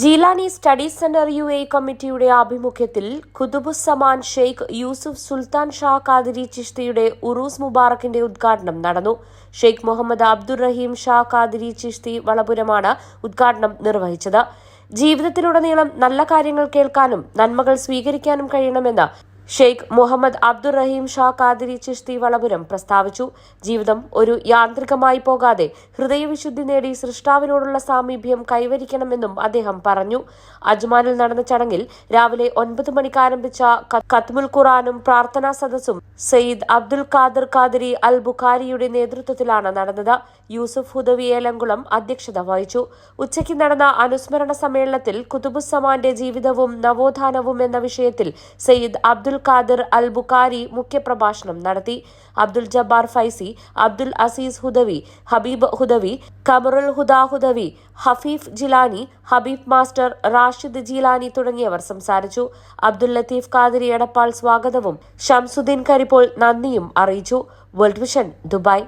Jilani study centre U A കമ്മിറ്റിയുടെ ആഭിമുഖ്യത്തിൽ ഖുതുബുസ്സമാൻ ഷെയ്ഖ് യൂസുഫ് സുൽത്താൻ ഷാ ഖാദിരി ചിഷ്തിയുടെ ഉറൂസ് മുബാറക്കിന്റെ ഉദ്ഘാടനം നടന്നു. ഷെയ്ഖ് മുഹമ്മദ് അബ്ദുറഹീം ഷാ ഖാദിരി ചിഷ്തി വളപുരമാണ് ഉദ്ഘാടനം നിർവഹിച്ചത്. ജീവിതത്തിലുടനീളം നല്ല കാര്യങ്ങൾ കേൾക്കാനും നന്മകൾ സ്വീകരിക്കാനും കഴിയണമെന്ന് ഷെയ്ഖ് മുഹമ്മദ് അബ്ദുർ റഹീം ഷാ ഖാദിരി ചിഷ്തി വളപുരം പ്രസ്താവിച്ചു. ജീവിതം ഒരു യാന്ത്രികമായി പോകാതെ ഹൃദയവിശുദ്ധി നേടി സൃഷ്ടാവിനോടുള്ള സാമീപ്യം കൈവരിക്കണമെന്നും അദ്ദേഹം പറഞ്ഞു. അജ്മാനിൽ നടന്ന ചടങ്ങിൽ രാവിലെ ഒൻപത് മണിക്ക് ആരംഭിച്ച കത്മുൽ ഖുറാനും പ്രാർത്ഥനാ സദസ്സും സയ്യിദ് അബ്ദുൽ ഖാദർ ഖാദിരി അൽ ബുഖാരിയുടെ നേതൃത്വത്തിലാണ് നടന്നത്. യൂസുഫ് ഹുദവി ഏലംകുളം അധ്യക്ഷത വഹിച്ചു. ഉച്ചയ്ക്ക് നടന്ന അനുസ്മരണ സമ്മേളനത്തിൽ കുതുബുസമാന്റെ ജീവിതവും നവോത്ഥാനവും എന്ന വിഷയത്തിൽ സയ്യിദ് അബ്ദുൽ ഖാദിർ അൽ ബുഖാരി മുഖ്യപ്രഭാഷണം നടത്തി. അബ്ദുൽ ജബ്ബാർ ഫൈസി അബ്ദുൽ അസീസ് ഹുദവി ഹബീബ് ഹുദവി കമറുൽ ഹുദ ഹുദവി ഹഫീഫ് ജിലാനി ഹബീബ് മാസ്റ്റർ റാഷിദ് ജിലാനി തുടങ്ങിയവർ സംസാരിച്ചു. അബ്ദുൽ ലത്തീഫ് ഖാദിരി എടപ്പാൾ സ്വാഗതവും ഷംസുദ്ദീൻ കരിപ്പോൾ നന്ദിയും അറിയിച്ചു. World Vision Dubai.